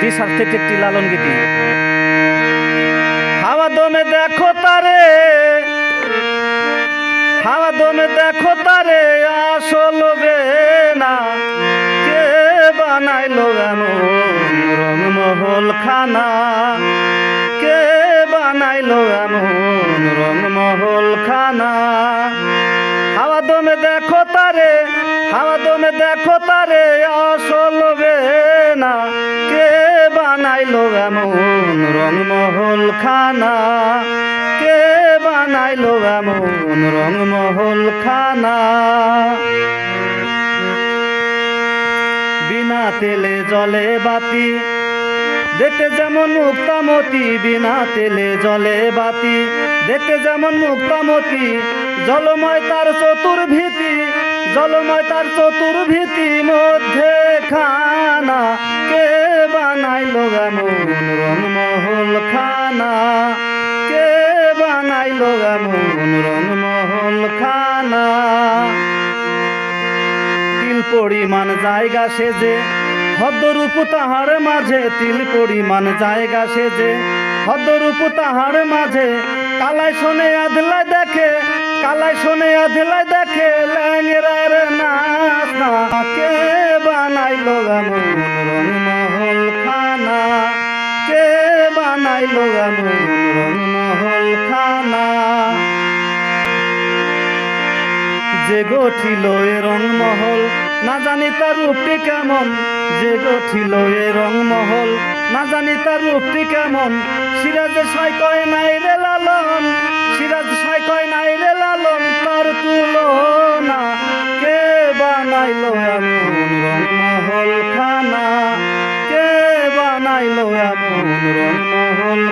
দিশার থেকে লালন গীতি। হাওয়া দমে দেখো তারে, হাওয়া দমে দেখো তারে, আসল না কে বানাইলো এমন রংমহল খানা কে বানাইলো এমন রংমহল খানা হাওয়া দমে দেখো তারে, হাওয়া দমে দেখো তারে বানাইলো এমন রংমহল খানা কে বানাইলো এমন রংমহল খানা বিনা তেলে জলে বাতি, দেখতে যেমন মুক্তামতি, বিনা তেলে জলে বাতি, দেখতে যেমন মুক্তামতি, জলময় তার চতুর্ভীতি, জলময় তার চতুর্ভীতি মধ্যে খানা বানাইলো এমন খানা তিল পরিমাণ জায়গা সেজে হদ্দরূপ তাহার মাঝে তিল পরিমাণ জায়গা সেজে হদ্দরূপ তাহার মাঝে কালাই শোনে আধলাই দেখে কালাই শোনে আধলাই দেখে ল্যাংরার নাচ কে বানাইলো রংমহল খানা কে বানাইলো এমন রংমহল খানা যে গঠিল এ রংমহল, না জানি তার রূপটি কেমন। যে গঠিল এ রংমহল, না জানি তার রূপটি কেমন। সিরাজ সাই কয়, নাই রে লালন। সিরাজ সাই কয়, নাই রে লালন। তার তুলনা কে বানাইলো এমন রংমহল খানা কে বানাইলো এমন রংমহল